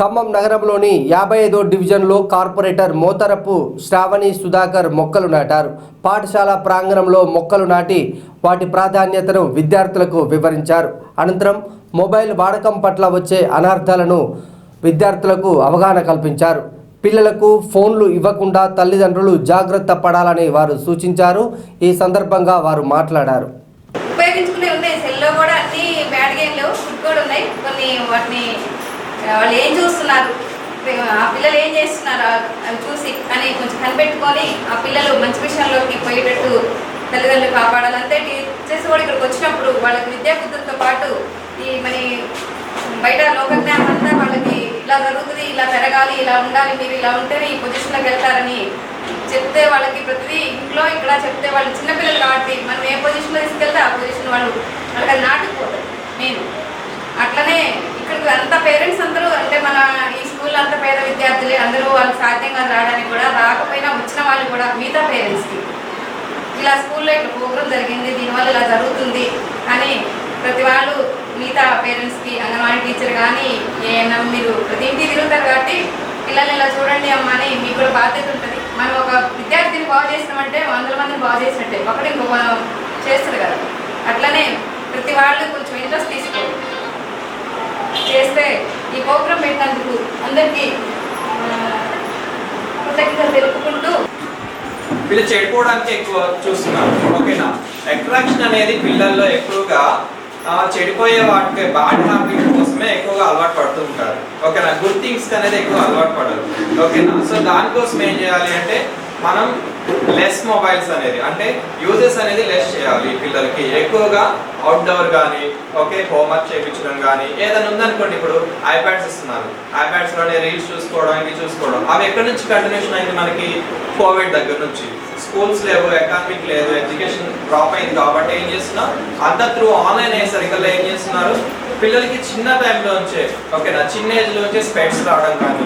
ఖమ్మం నగరంలోని యాభై ఐదో డివిజన్లో కార్పొరేటర్ మోతరపు శ్రావణి సుధాకర్ మొక్కలు నాటారు. పాఠశాల ప్రాంగణంలో మొక్కలు నాటి వాటి ప్రాధాన్యతను విద్యార్థులకు వివరించారు. అనంతరం మొబైల్ వాడకం పట్ల వచ్చే అనర్థాలను విద్యార్థులకు అవగాహన కల్పించారు. పిల్లలకు ఫోన్లు ఇవ్వకుండా తల్లిదండ్రులు జాగ్రత్త పడాలని వారు సూచించారు. ఈ సందర్భంగా వారు మాట్లాడారు. ఉపయోగించుకునే ఉన్నాయి. సెల్లో కూడా అన్ని బ్యాడ్ గేమ్లు ఫుడ్ కూడా ఉన్నాయి. కొన్ని వాటిని వాళ్ళు ఏం చూస్తున్నారు? ఆ పిల్లలు ఏం చేస్తున్నారు? అవి చూసి అని కొంచెం కనిపెట్టుకొని ఆ పిల్లలు మంచి విషయంలోకి పోయేటట్టు తల్లిదండ్రులు కాపాడాలి. అంతే టీచర్స్ కూడా ఇక్కడికి వచ్చినప్పుడు వాళ్ళకి విద్యా బుద్ధులతో పాటు ఈ మరి బయట లోకజ్ఞానం అంతా వాళ్ళకి ఇలా జరుగుతుంది ఇలా పెరగాలి ఇలా ఉండాలి మీరు ఇలా ఉంటేనే ఈ పొజిషన్లోకి వెళ్తారని చెప్తే వాళ్ళకి ప్రతిదీ ఇంట్లో ఇక్కడ చెప్తే వాళ్ళు చిన్నపిల్లలు కాబట్టి మనం ఏ పొజిషన్లో తీసుకెళ్తే ఆ పొజిషన్ వాళ్ళు వాళ్ళకి అది నాటుకుపోతారు. నేను అట్లనే ఇక్కడికి అంత పేరెంట్స్ అందరూ అంటే మన ఈ స్కూల్ అంత పేద విద్యార్థులే అందరూ వాళ్ళకి సాధ్యంగా రావడానికి కూడా రాకపోయినా వచ్చిన వాళ్ళు కూడా మిగతా పేరెంట్స్కి ఇలా స్కూల్లో ఇట్లా ప్రోగ్రామ్ జరిగింది దీనివల్ల ఇలా జరుగుతుంది అని ప్రతి వాళ్ళు మిగతా పేరెంట్స్కి అంగన్వాడీ టీచర్ కానీ ఏమైనా మీరు ప్రతి ఇంటికి తిరుగుతారు కాబట్టి పిల్లల్ని ఇలా చూడండి అమ్మా అని మీకు కూడా బాధ్యత ఉంటుంది. మనం ఒక విద్యార్థిని బాగు చేసినామంటే వందల మందిని బాగు చేసినట్టే ఒకటి ఇంకో మనం కదా. అట్లనే ప్రతి పెట్టినందుకు అందరికీ కృతజ్ఞతలు తెలుపుకుంటూ. వీళ్ళు చెడిపోవడానికి ఎక్కువ చూస్తున్నారు. ఓకేనా? అట్రాక్షన్ అనేది పిల్లల్లో ఎక్కువగా చెడిపోయే వాటికి బ్యాడ్ హ్యాబిట్ కోసమే ఎక్కువగా అలవాటు పడుతూ ఉంటారు. ఓకేనా? గుడ్ థింగ్స్ అనేది ఎక్కువ అలవాటు పడరు. ఓకేనా? సో దానికోసం ఏం చేయాలి అంటే మనం లెస్ మొబైల్స్ అనేది అంటే యూజెస్ అనేది లెస్ చేయాలి పిల్లలకి. ఎక్కువగా అవుట్డోర్ కానీ ఓకే హోంవర్క్ చేయించడం కానీ ఏదైనా ఉందనుకోండి ఇప్పుడు ఐప్యాడ్స్ ఇస్తున్నారు. ఐప్యాడ్స్లోనే రీల్స్ చూసుకోవడానికి చూసుకోవడం. అవి ఎక్కడి నుంచి కంటిన్యూషన్ అయింది మనకి? కోవిడ్ దగ్గర నుంచి. స్కూల్స్ లేవు ఎకానమిక్ లేదు ఎడ్యుకేషన్ డ్రాప్ అయింది కాబట్టి ఏం చేస్తున్నారు? అంతా త్రూ ఆన్లైన్ అయ్యేసరికి ఏం చేస్తున్నారు? పిల్లలకి చిన్న టైంలో నుంచే ఓకేనా చిన్న ఏజ్ నుంచే స్పెట్స్ రావడం కానీ